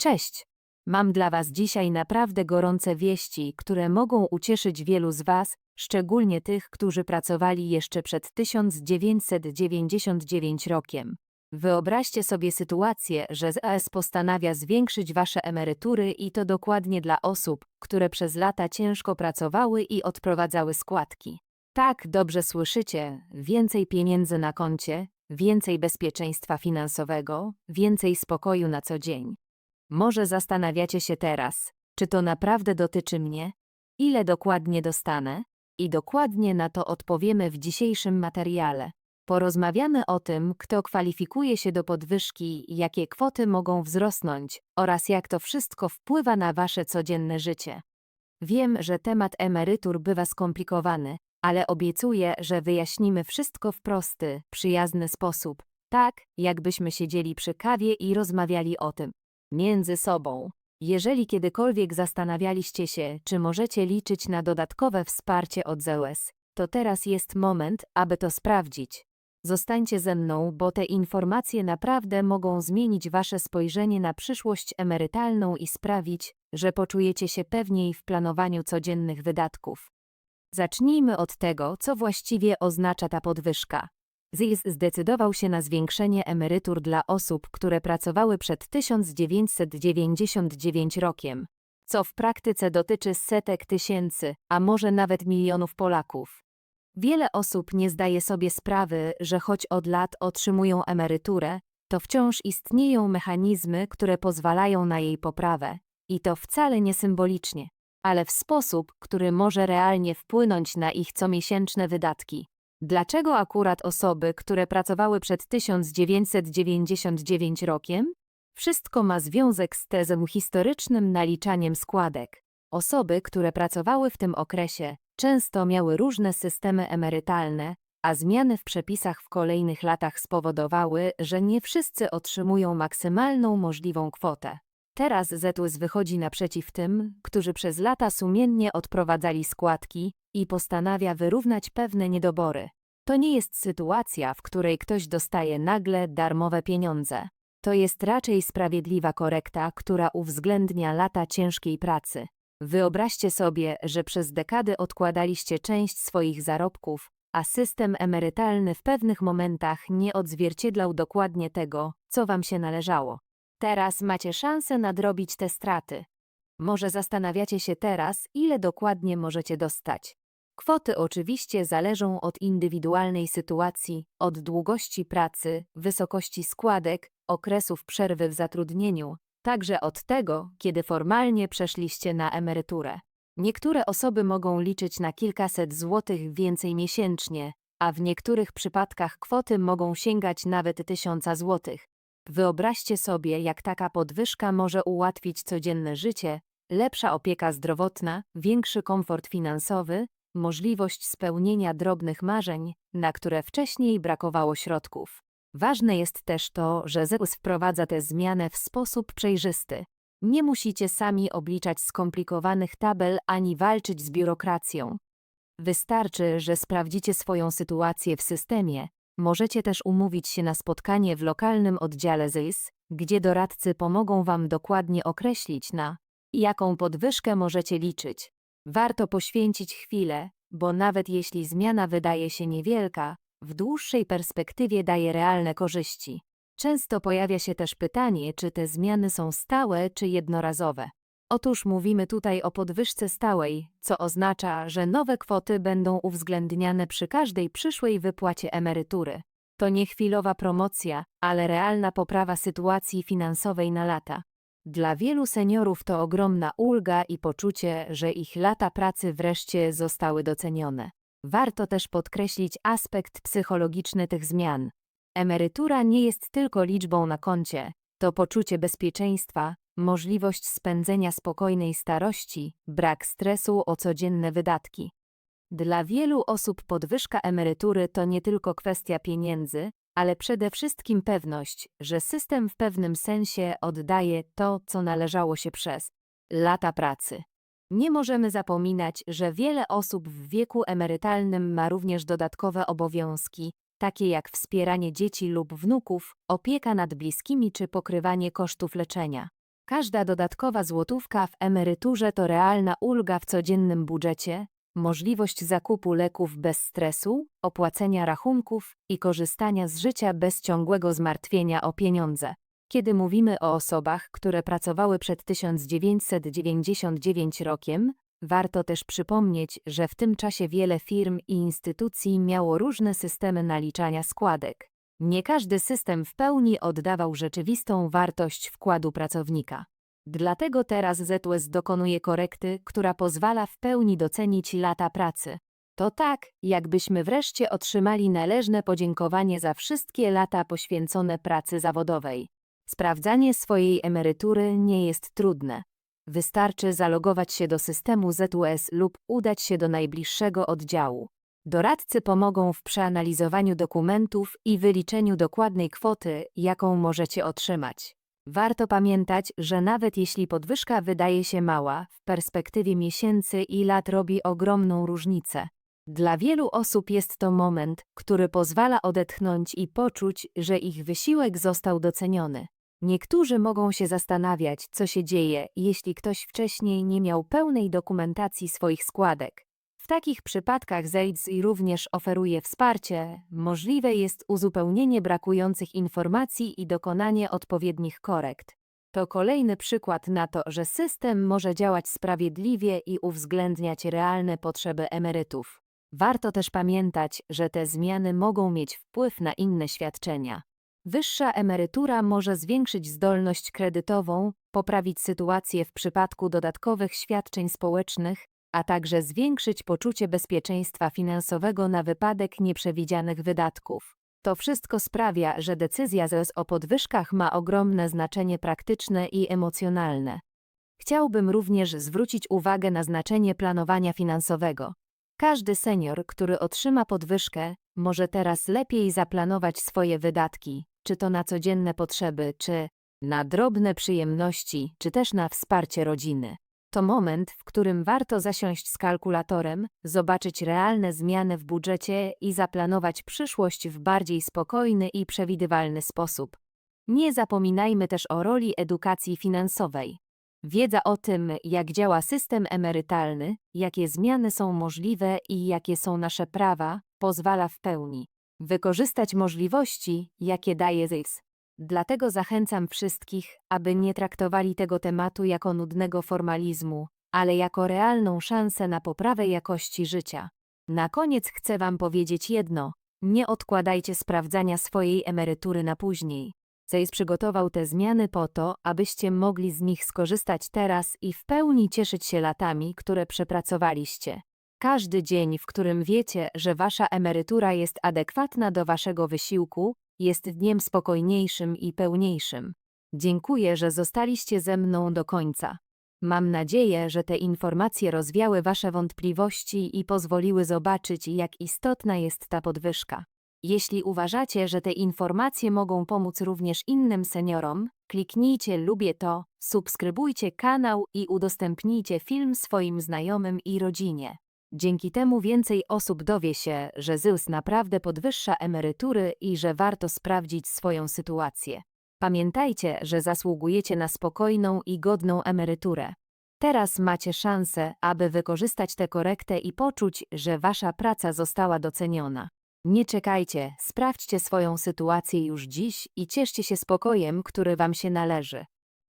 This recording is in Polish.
Cześć! Mam dla Was dzisiaj naprawdę gorące wieści, które mogą ucieszyć wielu z Was, szczególnie tych, którzy pracowali jeszcze przed 1999 rokiem. Wyobraźcie sobie sytuację, że ZAS postanawia zwiększyć Wasze emerytury i to dokładnie dla osób, które przez lata ciężko pracowały i odprowadzały składki. Tak, dobrze słyszycie, więcej pieniędzy na koncie, więcej bezpieczeństwa finansowego, więcej spokoju na co dzień. Może zastanawiacie się teraz, czy to naprawdę dotyczy mnie? Ile dokładnie dostanę? I dokładnie na to odpowiemy w dzisiejszym materiale. Porozmawiamy o tym, kto kwalifikuje się do podwyżki, jakie kwoty mogą wzrosnąć oraz jak to wszystko wpływa na wasze codzienne życie. Wiem, że temat emerytur bywa skomplikowany, ale obiecuję, że wyjaśnimy wszystko w prosty, przyjazny sposób, tak jakbyśmy siedzieli przy kawie i rozmawiali o tym między sobą. Jeżeli kiedykolwiek zastanawialiście się, czy możecie liczyć na dodatkowe wsparcie od ZEUS, to teraz jest moment, aby to sprawdzić. Zostańcie ze mną, bo te informacje naprawdę mogą zmienić Wasze spojrzenie na przyszłość emerytalną i sprawić, że poczujecie się pewniej w planowaniu codziennych wydatków. Zacznijmy od tego, co właściwie oznacza ta podwyżka. ZIS zdecydował się na zwiększenie emerytur dla osób, które pracowały przed 1999 rokiem, co w praktyce dotyczy setek tysięcy, a może nawet milionów Polaków. Wiele osób nie zdaje sobie sprawy, że choć od lat otrzymują emeryturę, to wciąż istnieją mechanizmy, które pozwalają na jej poprawę, i to wcale nie symbolicznie, ale w sposób, który może realnie wpłynąć na ich comiesięczne wydatki. Dlaczego akurat osoby, które pracowały przed 1999 rokiem? Wszystko ma związek z tezem historycznym naliczaniem składek. Osoby, które pracowały w tym okresie, często miały różne systemy emerytalne, a zmiany w przepisach w kolejnych latach spowodowały, że nie wszyscy otrzymują maksymalną możliwą kwotę. Teraz ZUS wychodzi naprzeciw tym, którzy przez lata sumiennie odprowadzali składki i postanawia wyrównać pewne niedobory. To nie jest sytuacja, w której ktoś dostaje nagle darmowe pieniądze. To jest raczej sprawiedliwa korekta, która uwzględnia lata ciężkiej pracy. Wyobraźcie sobie, że przez dekady odkładaliście część swoich zarobków, a system emerytalny w pewnych momentach nie odzwierciedlał dokładnie tego, co wam się należało. Teraz macie szansę nadrobić te straty. Może zastanawiacie się teraz, ile dokładnie możecie dostać. Kwoty oczywiście zależą od indywidualnej sytuacji, od długości pracy, wysokości składek, okresów przerwy w zatrudnieniu, także od tego, kiedy formalnie przeszliście na emeryturę. Niektóre osoby mogą liczyć na kilkaset złotych więcej miesięcznie, a w niektórych przypadkach kwoty mogą sięgać nawet tysiąca złotych. Wyobraźcie sobie, jak taka podwyżka może ułatwić codzienne życie, lepsza opieka zdrowotna, większy komfort finansowy, możliwość spełnienia drobnych marzeń, na które wcześniej brakowało środków. Ważne jest też to, że ZUS wprowadza tę zmianę w sposób przejrzysty. Nie musicie sami obliczać skomplikowanych tabel ani walczyć z biurokracją. Wystarczy, że sprawdzicie swoją sytuację w systemie. Możecie też umówić się na spotkanie w lokalnym oddziale ZIS, gdzie doradcy pomogą Wam dokładnie określić na jaką podwyżkę możecie liczyć. Warto poświęcić chwilę, bo nawet jeśli zmiana wydaje się niewielka, w dłuższej perspektywie daje realne korzyści. Często pojawia się też pytanie, czy te zmiany są stałe czy jednorazowe. Otóż mówimy tutaj o podwyżce stałej, co oznacza, że nowe kwoty będą uwzględniane przy każdej przyszłej wypłacie emerytury. To nie chwilowa promocja, ale realna poprawa sytuacji finansowej na lata. Dla wielu seniorów to ogromna ulga i poczucie, że ich lata pracy wreszcie zostały docenione. Warto też podkreślić aspekt psychologiczny tych zmian. Emerytura nie jest tylko liczbą na koncie, to poczucie bezpieczeństwa, możliwość spędzenia spokojnej starości, brak stresu o codzienne wydatki. Dla wielu osób podwyżka emerytury to nie tylko kwestia pieniędzy, ale przede wszystkim pewność, że system w pewnym sensie oddaje to, co należało się przez lata pracy. Nie możemy zapominać, że wiele osób w wieku emerytalnym ma również dodatkowe obowiązki, takie jak wspieranie dzieci lub wnuków, opieka nad bliskimi czy pokrywanie kosztów leczenia. Każda dodatkowa złotówka w emeryturze to realna ulga w codziennym budżecie, możliwość zakupu leków bez stresu, opłacenia rachunków i korzystania z życia bez ciągłego zmartwienia o pieniądze. Kiedy mówimy o osobach, które pracowały przed 1999 rokiem, warto też przypomnieć, że w tym czasie wiele firm i instytucji miało różne systemy naliczania składek. Nie każdy system w pełni oddawał rzeczywistą wartość wkładu pracownika. Dlatego teraz ZUS dokonuje korekty, która pozwala w pełni docenić lata pracy. To tak, jakbyśmy wreszcie otrzymali należne podziękowanie za wszystkie lata poświęcone pracy zawodowej. Sprawdzanie swojej emerytury nie jest trudne. Wystarczy zalogować się do systemu ZUS lub udać się do najbliższego oddziału. Doradcy pomogą w przeanalizowaniu dokumentów i wyliczeniu dokładnej kwoty, jaką możecie otrzymać. Warto pamiętać, że nawet jeśli podwyżka wydaje się mała, w perspektywie miesięcy i lat robi ogromną różnicę. Dla wielu osób jest to moment, który pozwala odetchnąć i poczuć, że ich wysiłek został doceniony. Niektórzy mogą się zastanawiać, co się dzieje, jeśli ktoś wcześniej nie miał pełnej dokumentacji swoich składek. Takich przypadkach ZEIDZ również oferuje wsparcie. Możliwe jest uzupełnienie brakujących informacji i dokonanie odpowiednich korekt. To kolejny przykład na to, że system może działać sprawiedliwie i uwzględniać realne potrzeby emerytów. Warto też pamiętać, że te zmiany mogą mieć wpływ na inne świadczenia. Wyższa emerytura może zwiększyć zdolność kredytową, poprawić sytuację w przypadku dodatkowych świadczeń społecznych, a także zwiększyć poczucie bezpieczeństwa finansowego na wypadek nieprzewidzianych wydatków. To wszystko sprawia, że decyzja ZES o podwyżkach ma ogromne znaczenie praktyczne i emocjonalne. Chciałbym również zwrócić uwagę na znaczenie planowania finansowego. Każdy senior, który otrzyma podwyżkę, może teraz lepiej zaplanować swoje wydatki, czy to na codzienne potrzeby, czy na drobne przyjemności, czy też na wsparcie rodziny. To moment, w którym warto zasiąść z kalkulatorem, zobaczyć realne zmiany w budżecie i zaplanować przyszłość w bardziej spokojny i przewidywalny sposób. Nie zapominajmy też o roli edukacji finansowej. Wiedza o tym, jak działa system emerytalny, jakie zmiany są możliwe i jakie są nasze prawa, pozwala w pełni wykorzystać możliwości, jakie daje ZIS. Dlatego zachęcam wszystkich, aby nie traktowali tego tematu jako nudnego formalizmu, ale jako realną szansę na poprawę jakości życia. Na koniec chcę Wam powiedzieć jedno: nie odkładajcie sprawdzania swojej emerytury na później. ZEIS przygotował te zmiany po to, abyście mogli z nich skorzystać teraz i w pełni cieszyć się latami, które przepracowaliście. Każdy dzień, w którym wiecie, że wasza emerytura jest adekwatna do waszego wysiłku, jest dniem spokojniejszym i pełniejszym. Dziękuję, że zostaliście ze mną do końca. Mam nadzieję, że te informacje rozwiały wasze wątpliwości i pozwoliły zobaczyć, jak istotna jest ta podwyżka. Jeśli uważacie, że te informacje mogą pomóc również innym seniorom, kliknijcie lubię to, subskrybujcie kanał i udostępnijcie film swoim znajomym i rodzinie. Dzięki temu więcej osób dowie się, że ZUS naprawdę podwyższa emerytury i że warto sprawdzić swoją sytuację. Pamiętajcie, że zasługujecie na spokojną i godną emeryturę. Teraz macie szansę, aby wykorzystać tę korektę i poczuć, że wasza praca została doceniona. Nie czekajcie, sprawdźcie swoją sytuację już dziś i cieszcie się spokojem, który wam się należy.